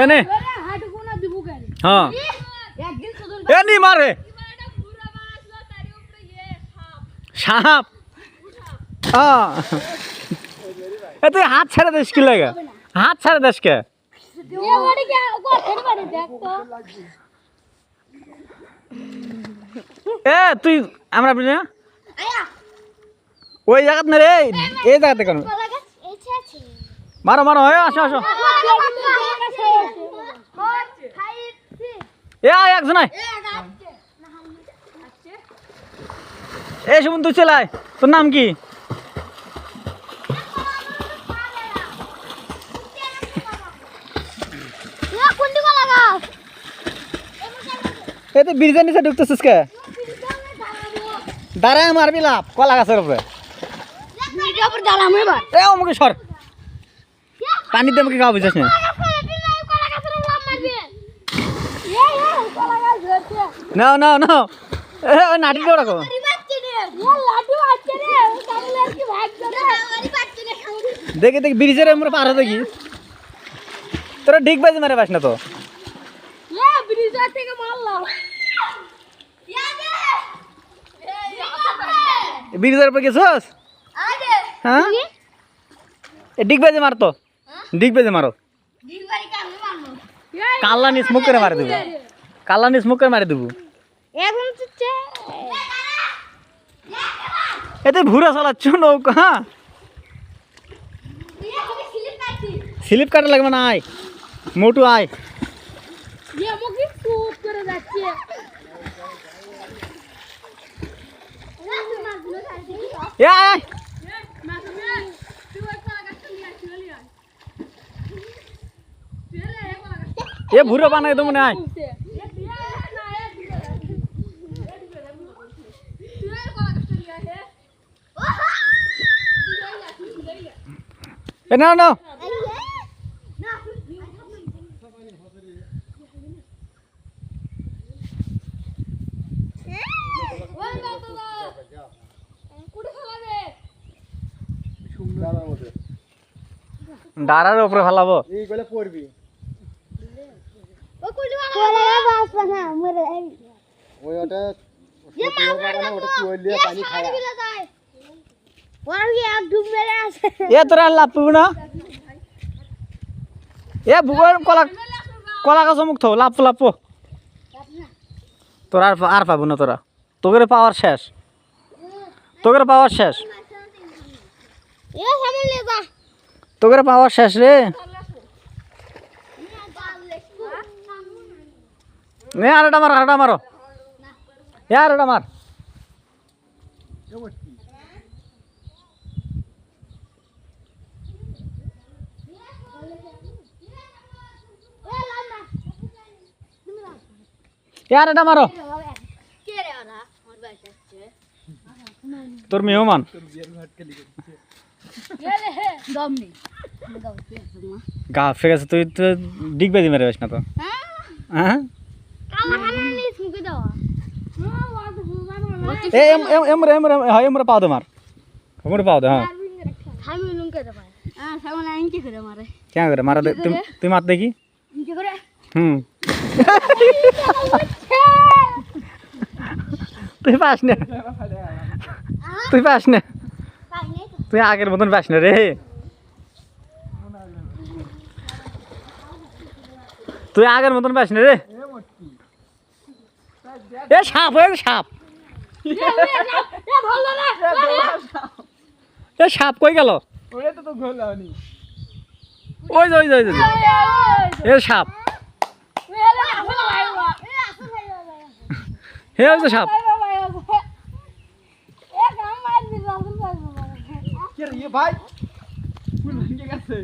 এনে হ্যাঁ। এ নি, মারে সাপ। হ্যাঁ। এ তুই হাত ছেড়ে দিস কি লাগে? হাত ছেড়ে দিস কে? এ, তুই আমরা বুঝি না? ওই জায়গাত না রে, এই জায়গাতে কেন? মারো মারো আসো আসো। এ একজন এ শুভন তুই তোর নাম কি? এ তুই বিরিজের নিচে ঢুকতেছিস কে? দাঁড়ায় মারবি লাভ কলা গাছের উপরে। এ আমাকে সর। পানি দিয়ে আমাকে খাওয়া বুঝাস না? নাও নাও নাও এ ওই নাটিটা রাখো দেখে দেখি ব্রিজের আমরা পার হতে কি তোরা ঠিক বাজে মারে পাস না তো? ব্রিজের উপরে গেছস? হ্যাঁ? এ ডিগ বাজে মারতো ডিগ বাজে মারো। কাল্লা নি মুখ করে মারে দেবো। কাল্লা নি স্মোক করে মারে দেবো এখন হচ্ছে এতে ভুরা চালাচ্ছ নৌকা হ্যাঁ স্লিপ কাটা লাগবে না আয় মোটু আয় আমাকে চুপ করে যাচ্ছে এ আয় আয় এ ভুরা বানাই তো মনে আয় এ না না। দাঁড়ার উপরে ফেলাবো। এইগুলো পড়বি। ওই ওটা ওটা চুয়াল্লিশ পানি খায়। এ তোরা লাভ পাবো না? এ ভূগোল কলা কলা গাছ মুখ থো লাভ লাভ তোরা আর আর পাবো না তোরা। তোদের পাওয়ার শেষ। তোদের পাওয়ার শেষ। তোদের পাওয়ার শেষ রে। নে আরেটা মার আরেটা মারো। এ আরেটা মার। এ আরেটা মারো তোর মেহমান গা ফে গেছে তুই তো ডিগ বেজি মেরে বেশ না তো হ্যাঁ এ এম এম এম রে এম রে হ্যাঁ এম রে পাও দে মার এম রে পাও দে হ্যাঁ কেন করে মারা দে তুই তুই মার দেখি হুম তুই পাস না। তুই পাস না। তুই আগের মতন পাস না রে। তুই আগের মতন পাস না রে। এ সাপ এ সাপ। এ সাপ কই গেল? ওই যে, ওই যে, ওই এ সাপ। হে ওই সাপ। কে রে ভাই? ফুল ভেঙে গেছে।